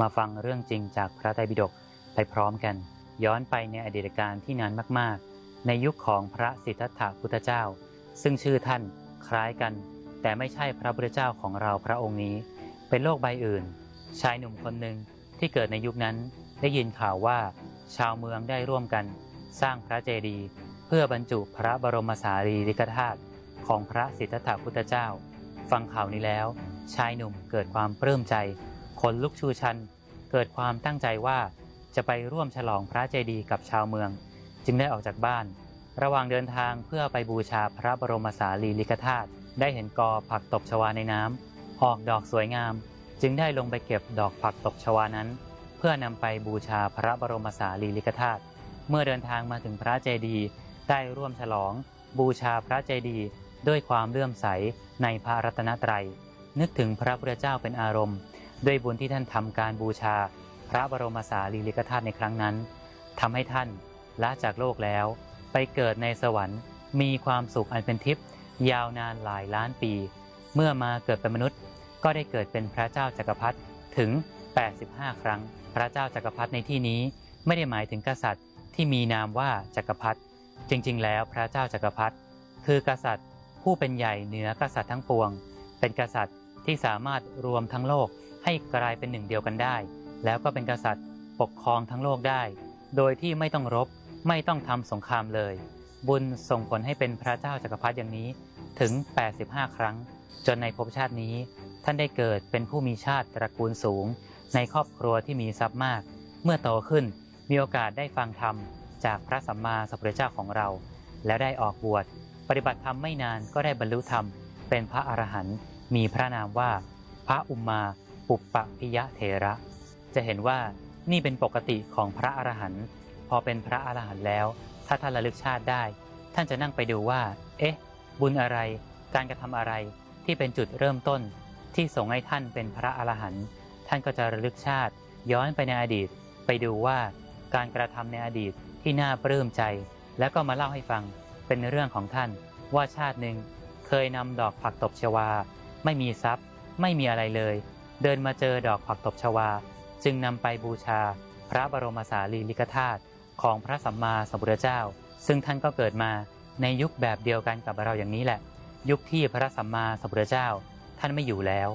มาฟังเรื่องจริงจากพระไตรปิฎกไปพร้อมกัน ย้อนไปในอดีตการที่นานมากๆ ในยุคของพระสิทธัตถะพุทธเจ้า ซึ่งชื่อท่านคล้ายกัน แต่ไม่ใช่พระพุทธเจ้าของเราพระองค์นี้ เป็นโลกใบอื่น ชายหนุ่มคนหนึ่งที่เกิดในยุคนั้นได้ยินข่าวว่า ชาวเมืองได้ร่วมกัน สร้างพระเจดีย์เพื่อบรรจุพระบรมสารีริกธาตุของพระสิทธัตถะพุทธเจ้า ฟังข่าวนี้แล้ว ชายหนุ่มเกิดความปลื้มใจ ขนลุกชูชัน เกิดความตั้งใจว่าจะไปร่วมฉลองพระเจดีย์กับชาวเมือง จึงได้ออกจากบ้าน ระหว่างเดินทางเพื่อไปบูชาพระบรมสารีริกธาตุได้เห็นกอผักตบชวาในน้ำออกดอกสวยงาม จึงได้ลงไปเก็บดอกผักตบชวานั้น เพื่อนำไปบูชาพระบรมสารีริกธาตุเมื่อเดินทางมาถึงพระเจดีย์ได้ร่วมฉลอง บูชาพระเจดีย์ด้วยความเลื่อมใสในพระรัตนตรัย นึกถึงพระพุทธเจ้าเป็นอารมณ์ ด้วยบุญที่ท่านทำการบูชา พระบรมสารีริกธาตุในครั้งนั้นทำให้ท่านละจากโลกแล้ว ไปเกิดในสวรรค์ มีความสุขอันเป็นทิพย์ยาวนานหลายล้านปี เมื่อมาเกิดเป็นมนุษย์ ก็ได้เกิดเป็นพระเจ้าจักรพรรดิถึง 85 ครั้ง พระเจ้าจักรพรรดิในที่นี้ไม่ได้หมายถึงกษัตริย์ที่มีนามว่าจักรพรรดิจริงๆ แล้วพระเจ้าจักรพรรดิคือกษัตริย์ผู้เป็นใหญ่เหนือกษัตริย์ทั้งปวง เป็นกษัตริย์ที่สามารถรวมทั้งโลก ให้กลายเป็นหนึ่งเดียวกันได้ แล้วก็เป็นกษัตริย์ปกครองทั้งโลกได้ โดยที่ไม่ต้องรบไม่ต้องทำสงครามเลย บุญส่งผลให้เป็นพระเจ้าจักรพรรดิอย่างนี้ถึง 85 ครั้ง จนในภพชาตินี้ ท่านได้เกิดเป็นผู้มีชาติตระกูลสูง ในครอบครัวที่มีทรัพย์มาก เมื่อโตขึ้นมีโอกาสได้ฟังธรรมจากพระสัมมาสัมพุทธเจ้าของเรา แล้วได้ออกบวชปฏิบัติธรรมไม่นานก็ได้บรรลุธรรม เป็นพระอรหันต์มีพระนามว่า พระอุมมา ปุปปะพิยะเถระ จะเห็นว่านี่เป็นปกติของพระอรหันต์พอเป็นพระอรหันต์แล้ว ถ้าท่านระลึกชาติได้ ท่านจะนั่งไปดูว่า เอ๊ะ บุญอะไร การกระทำอะไรที่เป็นจุดเริ่มต้น ที่ส่งให้ท่านเป็นพระอรหันต์ท่านก็จะระลึกชาติ ย้อนไปในอดีต ไปดูว่า การกระทำในอดีตที่น่าปลื้มใจ แล้วก็มาเล่าให้ฟังเป็นเรื่องของท่าน ว่าชาติหนึ่งเคยนำดอกผักตบชวา ไม่มีทรัพย์ ไม่มีอะไรเลย เดินมาเจอดอกผักตบชวา จึงนำไปบูชา พระบรมสารีริกธาตุของพระสัมมาสัมพุทธเจ้า ซึ่งท่านก็เกิดมาในยุคแบบเดียวกันกับเราอย่างนี้แหละ ยุคที่พระสัมมาสัมพุทธเจ้าท่านไม่อยู่แล้ว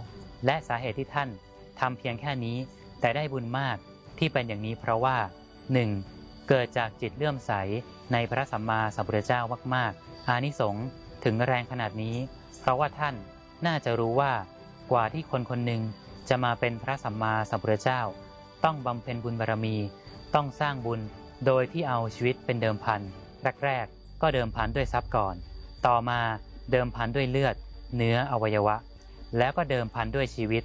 และสาเหตุที่ท่านทำเพียงแค่นี้ แต่ได้บุญมากที่เป็นอย่างนี้เพราะว่า 1. เกิดจากจิตเลื่อมใสในพระสัมมาสัมพุทธเจ้ามากๆ อานิสงส์ถึงแรงขนาดนี้ เพราะว่าท่านน่าจะรู้ว่ากว่าที่คนคนหนึ่ง จะมาเป็นพระสัมมาสัมพุทธเจ้า ต้องบำเพ็ญบุญบารมี ต้องสร้างบุญโดยที่เอาชีวิตเป็นเดิมพันแรกๆก็เดิมพันด้วยทรัพย์ก่อน ต่อมาเดิมพันด้วยเลือด เนื้ออวัยวะ แล้วก็เดิมพันด้วยชีวิต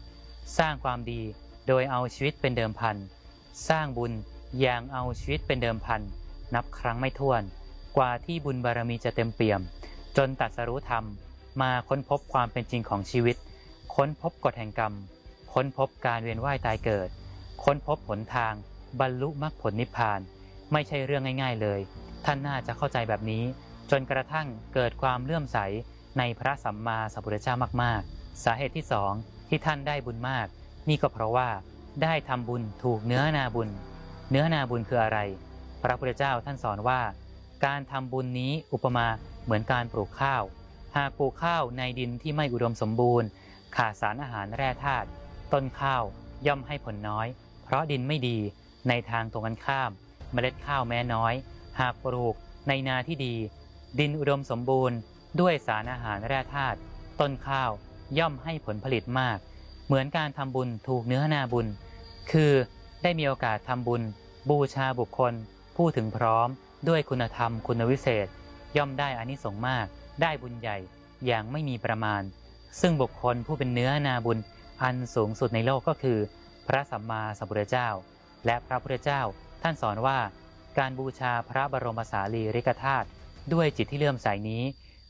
สร้างความดีโดยเอาชีวิตเป็นเดิมพันสร้างบุญอย่างเอาชีวิตเป็นเดิมพันนับครั้งไม่ถ้วน กว่าที่บุญบารมีจะเต็มเปี่ยม จนตัดสรู้ธรรม มาค้นพบความเป็นจริงของชีวิต ค้นพบกฎแห่งกรรม ค้นพบการเวียนว่ายตายเกิด ค้นพบหนทาง บรรลุมรรคผลนิพพาน ไม่ใช่เรื่องง่าย ๆเลย ท่านน่าจะเข้าใจแบบนี้ จนกระทั่งเกิดความเลื่อมใสในพระสัมมาสัมพุทธเจ้ามากๆ สาเหตุที่สองที่ท่านได้บุญมาก นี่ก็เพราะว่าได้ทำบุญถูกเนื้อนาบุญ เนื้อนาบุญคืออะไร พระพุทธเจ้าท่านสอนว่า การทำบุญนี้อุปมาเหมือนการปลูกข้าว หากปลูกข้าวในดินที่ไม่อุดมสมบูรณ์ ขาดสารอาหารแร่ธาตุ ต้นข้าวย่อมให้ผลน้อย เพราะดินไม่ดีในทางตรงกันข้าม เมล็ดข้าวแม้น้อย หากปลูกในนาที่ดี ดินอุดมสมบูรณ์ ด้วยสารอาหารแร่ธาตุต้นข้าวย่อมให้ผลผลิตมาก เหมือนการทำบุญถูกเนื้อนาบุญ คือได้มีโอกาสทำบุญ บูชาบุคคล ผู้ถึงพร้อม ด้วยคุณธรรมคุณวิเศษ ย่อมได้อานิสงส์มาก ได้บุญใหญ่อย่างไม่มีประมาณ ซึ่งบุคคลผู้เป็นเนื้อนาบุญ อันสูงสุดในโลกก็คือ พระสัมมาสัมพุทธเจ้า และพระพุทธเจ้าท่านสอนว่า การบูชาพระบรมสารีริกธาตุด้วยจิตที่เลื่อมใสนี้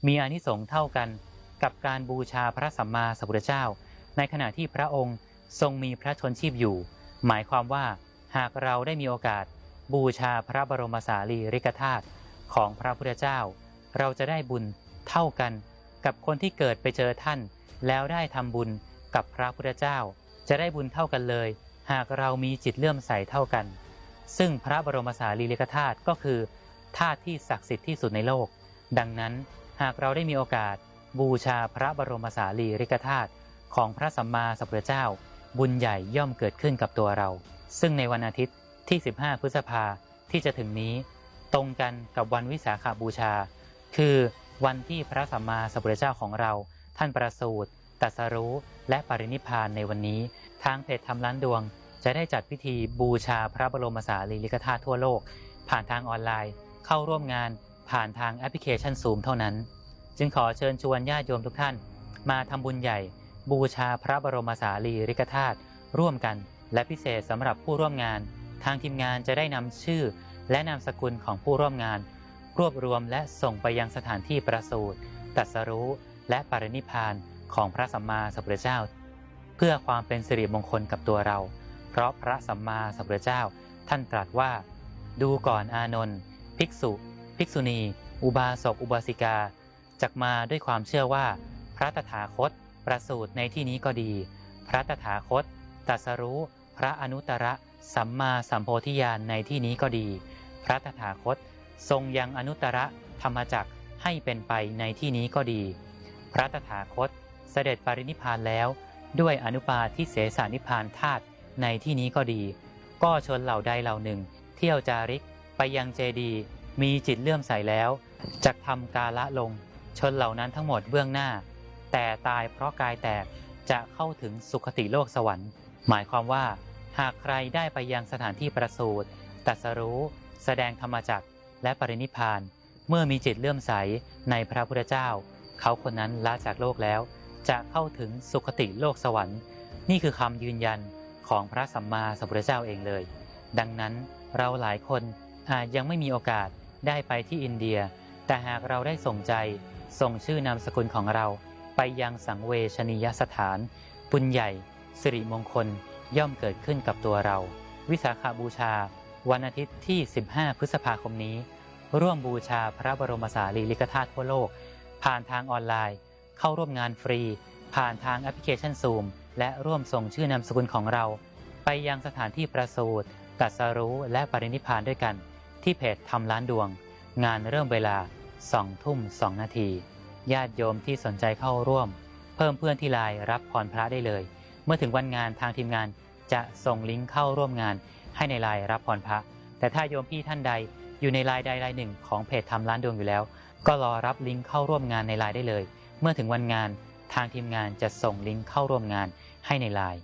มีอานิสงส์เท่ากันกับการบูชาพระสัมมาสัมพุทธเจ้า ในขณะที่พระองค์ทรงมีพระชนชีพอยู่ หมายความว่าหากเราได้มีโอกาส บูชาพระบรมสารีริกธาตุของพระพุทธเจ้า เราจะได้บุญเท่ากัน กับคนที่เกิดไปเจอท่าน แล้วได้ทำบุญ กับพระพุทธเจ้า จะได้บุญเท่ากันเลย หากเรามีจิตเลื่อมใสเท่ากัน ซึ่งพระบรมสารีริกธาตุก็คือธาตุที่ศักดิ์สิทธิ์ที่สุดในโลก ดังนั้นหากเราได้มีโอกาส บูชาพระบรมสารีริกธาตุของพระสัมมาสัมพุทธเจ้า บุญใหญ่ย่อมเกิดขึ้นกับตัวเรา ซึ่งในวันอาทิตย์ที่ 15 พฤษภาที่จะถึงนี้ ตรงกันกับวันวิสาขาบูชา คือวันที่พระสัมมาสัมพุทธเจ้าของเรา ท่านประสูติ ตัสรู้และปรินิพานในวันนี้ ทางเพจทำล้านดวง จะได้จัดพิธีบูชาพระบรมสารีริกธาตุทั่วโลก ผ่านทางออนไลน์ เข้าร่วมงานผ่านทางแอปพลิเคชันซูมเท่านั้น จึงขอเชิญชวนญาติโยมทุกท่าน มาทำบุญใหญ่ บูชาพระบรมสารีริกธาตุร่วมกัน และพิเศษสำหรับผู้ร่วมงาน ทางทีมงานจะได้นำชื่อ และนามสกุลของผู้ร่วมงาน รวบรวมและส่งไปยังสถานที่ประสูติตัสรู้และปรินิพพาน ของพระสัมมาสัมพุทธเจ้า เพื่อความเป็นสิริมงคลกับตัวเรา เพราะพระสัมมาสัมพุทธเจ้า ท่านตรัสว่า ดูก่อนอานนท์ภิกษุ ภิกษุณี อุบาสกอุบาสิกาจักมาด้วยความเชื่อว่า พระตถาคต ประสูติในที่นี้ก็ดี พระตถาคตตรัสรู้ พระอนุตตรสัมมาสัมโพธิญาณในที่นี้ก็ดี พระตถาคต ทรงยังอนุตตรธรรมจักรให้เป็นไปในที่นี้ก็ดี พระตถาคต เสด็จปรินิพานแล้ว ด้วยอนุปาทิเสสานิพานธาตุในที่นี้ก็ดี ก็ชนเหล่าใดเหล่าหนึ่ง เที่ยวจาริกไปยังเจดี มีจิตเลื่อมใสแล้วจักทำกาละลง ชนเหล่านั้นทั้งหมดเบื้องหน้า แต่ตายเพราะกายแตกจะเข้าถึงสุคติโลกสวรรค์ หมายความว่าหากใครได้ไปยังสถานที่ประสูติตัสรู้ แสดงธรรมจักรและปรินิพพาน เมื่อมีจิตเลื่อมใสในพระพุทธเจ้า เขาคนนั้นละจากโลกแล้ว จะเข้าถึงสุคติโลกสวรรค์ นี่คือคำยืนยันของพระสัมมาสัมพุทธเจ้าเองเลย ดังนั้นเราหลายคนอาจยังไม่มีโอกาสได้ไปที่อินเดีย แต่หากเราได้ส่งใจส่งชื่อนามสกุลของเรา ไปยังสังเวชนียสถานบุญใหญ่ สิริมงคลย่อมเกิดขึ้นกับตัวเรา วิสาขาบูชา วันอาทิตย์ที่ 15 พฤษภาคมนี้ ร่วมบูชาพระบรมสารีริกธาตุทั่วโลก ผ่านทางออนไลน์ เข้าร่วมงานฟรี ผ่านทางแอปพลิเคชันซูมและร่วมส่งชื่อนามสกุลของเรา ไปยังสถานที่ประสูติตรัสรู้และปรินิพพานด้วยกัน ที่เพจทำล้านดวง งานเริ่มเวลา2ทุ่ม2นาที ญาติโยมที่สนใจเข้าร่วม เพิ่มเพื่อนที่ไลน์รับพรพระได้เลย เมื่อถึงวันงานทางทีมงานจะส่งลิงก์เข้าร่วมงาน ให้ในไลน์รับพรพระ แต่ถ้าโยมพี่ท่านใดอยู่ในไลน์ใดไลน์หนึ่งของเพจทำล้านดวงอยู่แล้ว ก็รอรับลิงก์เข้าร่วมงานในไลน์ได้เลย เมื่อถึงวันงานทางทีมงานจะส่งลิงก์เข้าร่วมงานให้ในไลน์